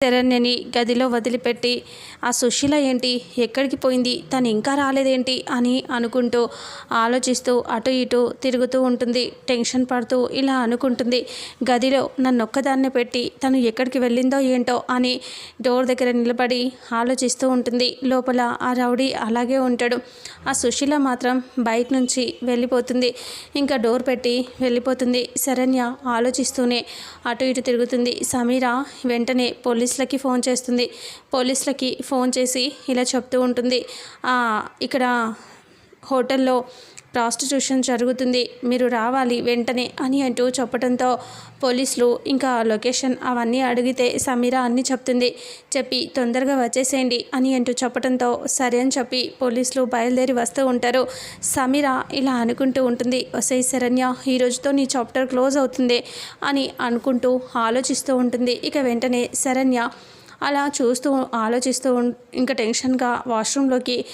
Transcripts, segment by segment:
శరణ్యని గదిలో వదిలిపెట్టి ఆ సుశీల ఏంటి? ఎక్కడికి పోయింది? తను ఇంకా రాలేదేంటి? అని అనుకుంటూ ఆలోచిస్తూ అటు ఇటు తిరుగుతూ ఉంటుంది. టెన్షన్ పడుతూ ఇలా అనుకుంటుంది. గదిలో నన్ను ఒక్కదాన్ని పెట్టి తను ఎక్కడికి వెళ్ళిందో ఏంటో? అని డోర్ దగ్గర నిలబడి ఆలోచిస్తూ ఉంటుంది. లోపల ఆ రౌడీ అలాగే ఉంటాడు. ఆ సుశీల మాత్రం బయట నుంచి వెళ్ళిపోతుంది. ఇంకా డోర్ పెట్టి వెళ్ళిపోతుంది. శరణ్య ఆలోచిస్తూనే అటు ఇటు తిరుగుతుంది. సమీర వెంటనే పోలీస్ పోలీసులకి ఫోన్ చేస్తుంది. పోలీసులకి ఫోన్ చేసి ఇలా చెప్తూ ఉంటుంది. ఇక్కడ హోటల్లో ప్రాస్టిట్యూషన్ జరుగుతుంది మీరు రావాలి వెంటనే అని అంటూ చెప్పడంతో పోలీసులు ఇంకా లొకేషన్ అవన్నీ అడిగితే సమీర అన్నీ చెప్తుంది. చెప్పి తొందరగా వచ్చేసేయండి అని అంటూ చెప్పడంతో సరే అని చెప్పి పోలీసులు బయలుదేరి వస్తూ ఉంటారు. సమీర ఇలా అనుకుంటూ ఉంటుంది వసై శరణ్య ఈ రోజుతో నీ చాప్టర్ క్లోజ్ అవుతుంది అని అనుకుంటూ ఆలోచిస్తూ ఉంటుంది. ఇక వెంటనే శరణ్య అలా చూస్తూ ఆలోచిస్తూ ఇంకా టెన్షన్గా వాష్రూమ్లోకి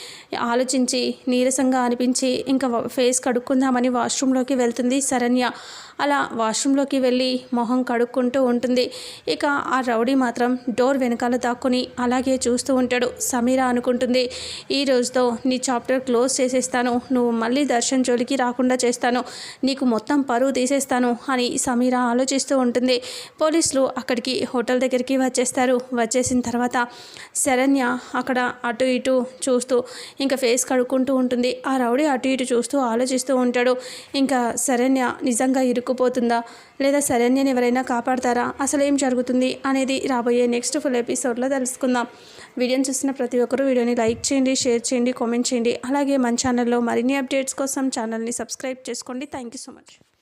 ఆలోచించి నీరసంగా అనిపించి ఇంకా ఫేస్ కడుక్కుందామని వాష్రూమ్లోకి వెళ్తుంది శరణ్య. అలా వాష్రూమ్లోకి వెళ్ళి మొహం కడుక్కుంటూ ఉంటుంది. ఇక ఆ రౌడీ మాత్రం డోర్ వెనకాల దాక్కుని అలాగే చూస్తూ ఉంటాడు. సమీర అనుకుంటుంది ఈ రోజుతో నీ చాప్టర్ క్లోజ్ చేసేస్తాను. నువ్వు మళ్ళీ దర్శన్ జోలికి రాకుండా చేస్తాను. నీకు మొత్తం పరువు తీసేస్తాను అని సమీర ఆలోచిస్తూ ఉంటుంది. పోలీసులు అక్కడికి హోటల్ దగ్గరికి వచ్చేస్తారు. వచ్చేసిన తర్వాత శరణ్య అక్కడ అటు ఇటు చూస్తూ ఇంకా ఫేస్ కడుక్కుంటూ ఉంటుంది. ఆ రౌడీ అటు ఇటు చూస్తూ ఆలోచిస్తూ ఉంటాడు. ఇంకా శరణ్య నిజంగా ఇరుక్కుపోతుందా? లేదా శరణ్యని ఎవరైనా కాపాడతారా? అసలు ఏం జరుగుతుంది? అనేది రాబోయే నెక్స్ట్ ఫుల్ ఎపిసోడ్లో తెలుసుకుందాం. వీడియోని చూసిన ప్రతి ఒక్కరూ వీడియోని లైక్ చేయండి షేర్ చేయండి కామెంట్ చేయండి. అలాగే మన ఛానల్లో మరిన్ని అప్డేట్స్ కోసం ఛానల్ని సబ్స్క్రైబ్ చేసుకోండి. Thank you so much.